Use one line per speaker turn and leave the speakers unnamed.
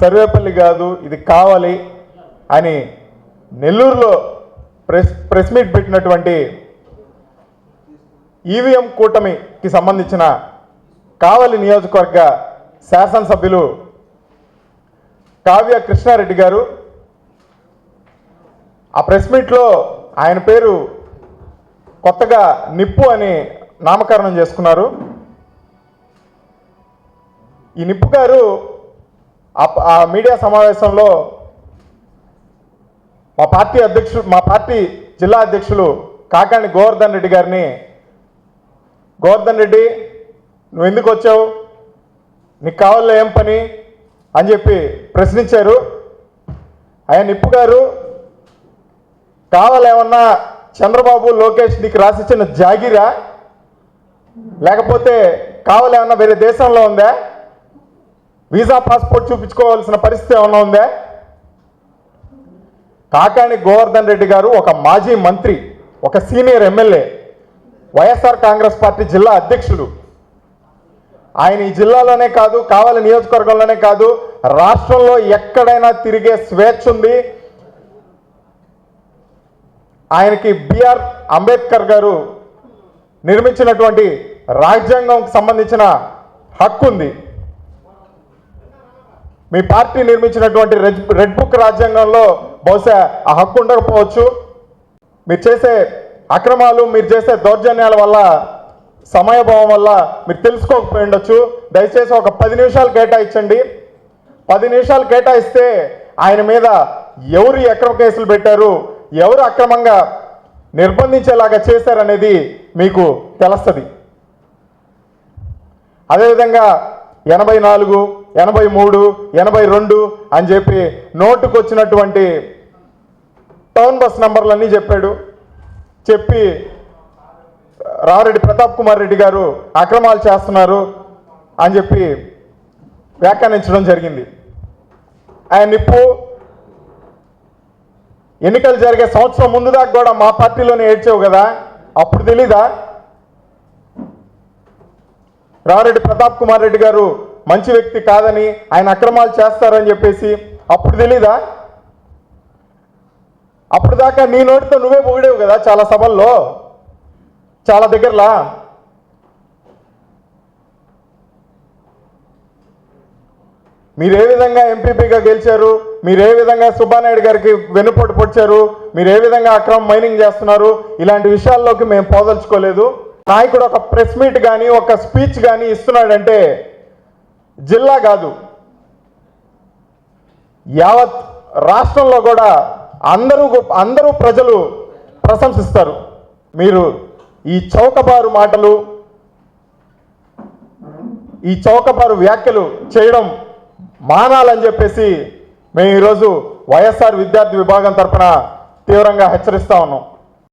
సర్వేపల్లి కాదు ఇది కావాలి అని నెల్లూరులో ప్రెస్ ప్రెస్ మీట్ పెట్టినటువంటి ఈవీఎం కూటమికి సంబంధించిన కావలి నియోజకవర్గ శాసనసభ్యులు కావ్య కృష్ణారెడ్డి గారు. ఆ ప్రెస్ మీట్లో ఆయన పేరు కొత్తగా నిప్పు అని నామకరణం చేసుకున్నారు. ఈ నిప్పు గారు ఆ- ఆ మీడియా సమావేశంలో మా పార్టీ అధ్యక్షుడు మా పార్టీ జిల్లా అధ్యక్షులు కాకాణి గోవర్ధన్ రెడ్డి గారిని గోవర్ధన్ రెడ్డి నువ్వు ఎందుకు వచ్చావు? నీకు కావాలో ఏం పని? అని చెప్పి ప్రశ్నించారు. ఆయన నిప్పు గారు కావాలేమన్నా చంద్రబాబు లోకేష్ నీకు రాసిచ్చిన జాగిరా? లేకపోతే కావాలేమన్నా వేరే దేశంలో ఉందా? వీసా పాస్పోర్ట్ చూపించుకోవాల్సిన పరిస్థితి ఏమైనా ఉందా? కాకాణి గోవర్ధన్ రెడ్డి గారు ఒక మాజీ మంత్రి ఒక senior MLA YSR Congress party జిల్లా అధ్యక్షుడు. ఆయన ఈ జిల్లాలోనే కాదు కావాలి నియోజకవర్గంలోనే కాదు రాష్ట్రంలో ఎక్కడైనా తిరిగే స్వేచ్ఛ ఉంది. ఆయనకి బిఆర్ అంబేద్కర్ గారు నిర్మించినటువంటి రాజ్యాంగంకి సంబంధించిన హక్కు ఉంది. మీ పార్టీ నిర్మించినటువంటి రెడ్ రెడ్ బుక్ రాజ్యాంగంలో బహుశా ఆ హక్కు ఉండకపోవచ్చు. మీరు చేసే అక్రమాలు మీరు చేసే దౌర్జన్యాల వల్ల సమయభావం వల్ల మీరు తెలుసుకోకపోయి ఉండొచ్చు. దయచేసి ఒక పది నిమిషాలు కేటాయించండి. పది నిమిషాలు కేటాయిస్తే ఆయన మీద ఎవరు అక్రమ కేసులు పెట్టారు ఎవరు అక్రమంగా నిర్బంధించేలాగా చేశారనేది మీకు తెలుస్తుంది. అదేవిధంగా ఎనభై నాలుగు ఎనభై మూడు ఎనభై రెండు అని చెప్పి నోటుకు వచ్చినటువంటి టౌన్ బస్ నెంబర్లన్నీ చెప్పాడు. చెప్పి రారెడ్డి ప్రతాప్ కుమార్ రెడ్డి గారు అక్రమాలు చేస్తున్నారు అని చెప్పి వ్యాఖ్యానించడం జరిగింది. ఆయన నిప్పు ఎన్నికలు జరిగే సంవత్సరం ముందు దాకా కూడా మా పార్టీలోనే ఏడ్చావు కదా? అప్పుడు తెలీదా? రారెడ్డి ప్రతాప్ కుమార్ రెడ్డి గారు మంచి వ్యక్తి కాదని ఆయన అక్రమాలు చేస్తారని చెప్పేసి అప్పుడు తెలీదా? అప్పుడు దాకా నీ నోటితో నువ్వే పొగిడేవు కదా చాలా సభల్లో? చాలా దగ్గరలా? మీరు ఏ విధంగా ఎంపీపీగా గెలిచారు? మీరు ఏ విధంగా సుబ్బానాయుడు గారికి వెన్నుపోటు పొడిచారు? మీరు ఏ విధంగా అక్రమ మైనింగ్ చేస్తున్నారు? ఇలాంటి విషయాల్లోకి మేము పోదలుచుకోలేదు. నాయకుడు ఒక ప్రెస్ మీట్ కానీ ఒక స్పీచ్ కానీ ఇస్తున్నాడంటే జిల్లా కాదు. యావత్ రాష్ట్రంలో కూడా అందరూ అందరూ ప్రజలు ప్రశంసిస్తారు. మీరు ఈ చౌకబారు మాటలు ఈ చౌకబారు వ్యాఖ్యలు చేయడం మానాలని చెప్పేసి మేము ఈరోజు వైఎస్ఆర్ విద్యార్థి విభాగం తరఫున తీవ్రంగా హెచ్చరిస్తా ఉన్నాం.